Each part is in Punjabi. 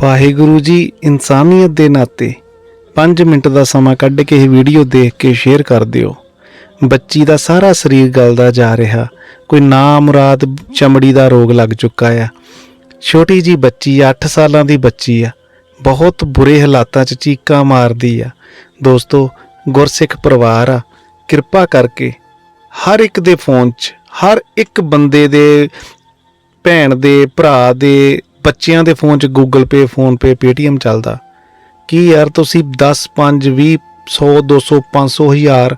ਵਾਹਿਗੁਰੂ ਜੀ, ਇਨਸਾਨੀਅਤ ਦੇ ਨਾਤੇ 5 ਮਿੰਟ ਦਾ ਸਮਾਂ ਕੱਢ ਕੇ ਇਹ ਵੀਡੀਓ ਦੇਖ ਕੇ ਸ਼ੇਅਰ ਕਰ ਦਿਓ। ਬੱਚੀ ਦਾ ਸਾਰਾ ਸਰੀਰ ਗਲਦਾ ਜਾ ਰਿਹਾ। ਕੋਈ ਨਾ ਮੁਰਾਦ ਚਮੜੀ ਦਾ ਰੋਗ ਲੱਗ ਚੁੱਕਾ ਆ। ਛੋਟੀ ਜੀ ਬੱਚੀ 8 ਸਾਲਾਂ ਦੀ ਬੱਚੀ ਆ। ਬਹੁਤ ਬੁਰੇ ਹਾਲਾਤਾਂ 'ਚ ਚੀਕਾਂ ਮਾਰਦੀ ਆ। ਦੋਸਤੋ, ਗੁਰਸਿੱਖ ਪਰਿਵਾਰ ਆ। ਕਿਰਪਾ ਕਰਕੇ ਹਰ ਇੱਕ ਦੇ ਫੋਨ 'ਚ, ਹਰ ਇੱਕ ਬੰਦੇ ਦੇ, ਭੈਣ ਦੇ, ਭਰਾ ਦੇ ਬੱਚਿਆਂ ਦੇ ਫੋਨ 'ਚ Google Pay phone Pay, Paytm ਚੱਲਦਾ। ਕੀ ਯਾਰ ਤੁਸੀਂ 10 5 20 100 200 500 ਹਜ਼ਾਰ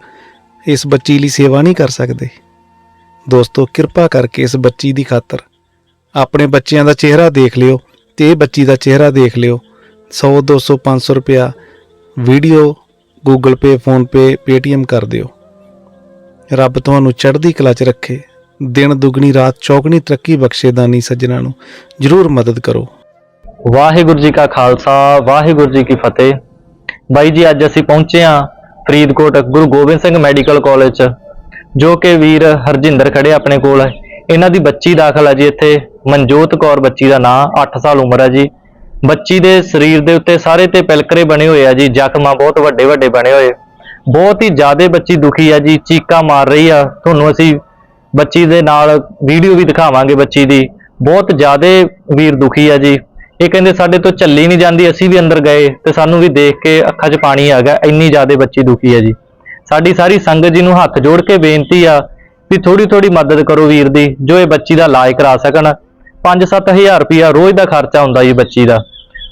ਇਸ ਬੱਚੀ ਲਈ ਸੇਵਾ ਨਹੀਂ ਕਰ ਸਕਦੇ? ਦੋਸਤੋ, ਕਿਰਪਾ ਕਰਕੇ ਇਸ ਬੱਚੀ ਦੀ ਖਾਤਰ ਆਪਣੇ ਬੱਚਿਆਂ ਦਾ ਚਿਹਰਾ ਦੇਖ ਲਿਓ ਤੇ ਇਹ ਬੱਚੀ ਦਾ ਚਿਹਰਾ ਦੇਖ ਲਿਓ। 100 200 500 ਰੁਪਿਆ video, Google Pay PhonePe Paytm ਕਰ ਦਿਓ। ਰੱਬ ਤੁਹਾਨੂੰ ਚੜ੍ਹਦੀ ਕਲਾ 'ਚ ਰੱਖੇ। ਦਿਨ ਦੁਗਣੀ, ਰਾਤ ਚੌਗਣੀ ਤਰੱਕੀ ਬਖਸ਼ੇ ਦਾਨੀ ਸੱਜਣਾ ਨੂੰ ਜਰੂਰ ਮਦਦ ਕਰੋ। ਵਾਹਿਗੁਰੂ ਜੀ ਕਾ ਖਾਲਸਾ, ਵਾਹਿਗੁਰੂ ਜੀ ਕੀ ਫਤਿਹ। ਬਾਈ ਜੀ, ਅੱਜ ਅਸੀਂ ਪਹੁੰਚੇ ਹਾਂ ਫਰੀਦਕੋਟ ਗੁਰੂ ਗੋਬਿੰਦ ਸਿੰਘ ਮੈਡੀਕਲ ਕਾਲਜ 'ਚ ਜੋ ਕਿ ਵੀਰ ਹਰਜਿੰਦਰ ਖੜੇ ਆਪਣੇ ਕੋਲ ਹੈ। ਇਹਨਾਂ ਦੀ ਬੱਚੀ ਦਾਖਲ ਹੈ ਜੀ ਇੱਥੇ, ਮਨਜੋਤ ਕੌਰ ਬੱਚੀ ਦਾ ਨਾਂ 8 ਸਾਲ ਉਮਰ ਹੈ ਜੀ। ਬੱਚੀ ਦੇ ਸਰੀਰ ਦੇ ਉੱਤੇ ਸਾਰੇ ਤੇ ਪਿਲਕਰੇ ਬਣੇ ਹੋਏ ਆ ਜੀ, ਜ਼ਖਮਾਂ ਬਹੁਤ ਵੱਡੇ ਵੱਡੇ ਬਣੇ ਹੋਏ। ਬਹੁਤ ਹੀ ਜ਼ਿਆਦਾ ਬੱਚੀ ਦੁਖੀ ਆ ਜੀ, ਚੀਕਾਂ ਮਾਰ ਰਹੀ ਆ। ਤੁਹਾਨੂੰ ਅਸੀਂ ਬੱਚੀ ਦੇ ਨਾਲ ਵੀਡੀਓ ਵੀ ਦਿਖਾਵਾਂਗੇ ਬੱਚੀ ਦੀ। ਬਹੁਤ ਜ਼ਿਆਦਾ ਵੀਰ ਦੁਖੀ ਆ ਜੀ। ਇਹ ਕਹਿੰਦੇ ਸਾਡੇ ਤੋਂ ਚੱਲੀ ਨਹੀਂ ਜਾਂਦੀ, ਅਸੀਂ ਵੀ ਅੰਦਰ ਗਏ ਤੇ ਸਾਨੂੰ ਵੀ ਦੇਖ ਕੇ ਅੱਖਾਂ 'ਚ ਪਾਣੀ ਆ ਗਿਆ। ਇੰਨੀ ਜ਼ਿਆਦਾ ਬੱਚੀ ਦੁਖੀ ਆ ਜੀ। ਸਾਡੀ ਸਾਰੀ ਸੰਗਤ ਜੀ ਨੂੰ ਹੱਥ ਜੋੜ ਕੇ ਬੇਨਤੀ ਆ ਵੀ ਥੋੜੀ ਥੋੜੀ ਮਦਦ ਕਰੋ ਵੀਰ ਦੀ, ਜੋ ਇਹ ਬੱਚੀ ਦਾ ਇਲਾਜ ਕਰਾ ਸਕਣ। 5-7000 ਰੁਪਇਆ ਰੋਜ਼ ਦਾ ਖਰਚਾ ਹੁੰਦਾ ਜੀ ਬੱਚੀ ਦਾ।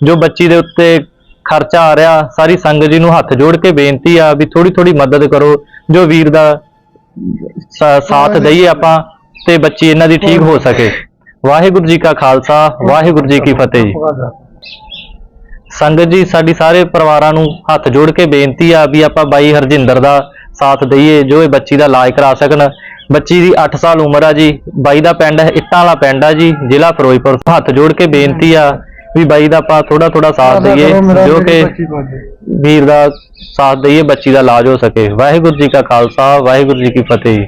ਜੋ ਬੱਚੀ ਦੇ ਉੱਤੇ ਖਰਚਾ ਆ ਰਿਹਾ, ਸਾਰੀ ਸੰਗਤ ਜੀ ਨੂੰ ਹੱਥ ਜੋੜ ਕੇ ਬੇਨਤੀ ਆ ਵੀ ਥੋੜੀ ਥੋੜੀ ਮਦਦ ਕਰੋ। ਜੋ ਵੀਰ ਦਾ ਸਾ- ਸਾਥ ਦਈਏ ਆਪਾਂ ਤੇ ਬੱਚੀ ਇਹਨਾਂ ਦੀ ਠੀਕ ਹੋ ਸਕੇ। ਵਾਹਿਗੁਰੂ ਜੀ ਕਾ ਖਾਲਸਾ ਵਾਹਿਗੁਰੂ ਜੀ ਕੀ ਫਤਿਹ ਜੀ। ਸੰਗਤ ਜੀ ਸਾਡੀ ਸਾਰੇ ਪਰਿਵਾਰਾਂ ਨੂੰ ਹੱਥ ਜੋੜ ਕੇ ਬੇਨਤੀ ਆ ਵੀ ਆਪਾਂ ਬਾਈ ਹਰਜਿੰਦਰ ਦਾ ਸਾਥ ਦਈਏ ਜੋ ਇਹ ਬੱਚੀ ਦਾ ਇਲਾਜ ਕਰਾ ਸਕਣ। ਬੱਚੀ ਦੀ 8 ਸਾਲ ਉਮਰ ਆ ਜੀ ਬਾਈ ਦਾ ਪਿੰਡ ਹੈ ਇੱਟਾਂ ਵਾਲਾ ਪਿੰਡ ਆ ਜੀ ਜ਼ਿਲ੍ਹਾ ਫਿਰੋਜ਼ਪੁਰ। ਹੱਥ ਜੋੜ ਕੇ ਬੇਨਤੀ ਆ ਵੀ ਬਾਈ ਦਾ ਆਪਾਂ ਥੋੜਾ ਥੋੜਾ ਸਾਥ ਦਈਏ ਜੋ ਕਿ ਵੀਰ ਦਾ ਸਾਥ ਦਈਏ ਬੱਚੀ ਦਾ ਇਲਾਜ ਹੋ ਸਕੇ। ਵਾਹਿਗੁਰੂ ਜੀ ਕਾ ਖਾਲਸਾ ਵਾਹਿਗੁਰੂ ਜੀ ਕੀ ਫਤਿਹ।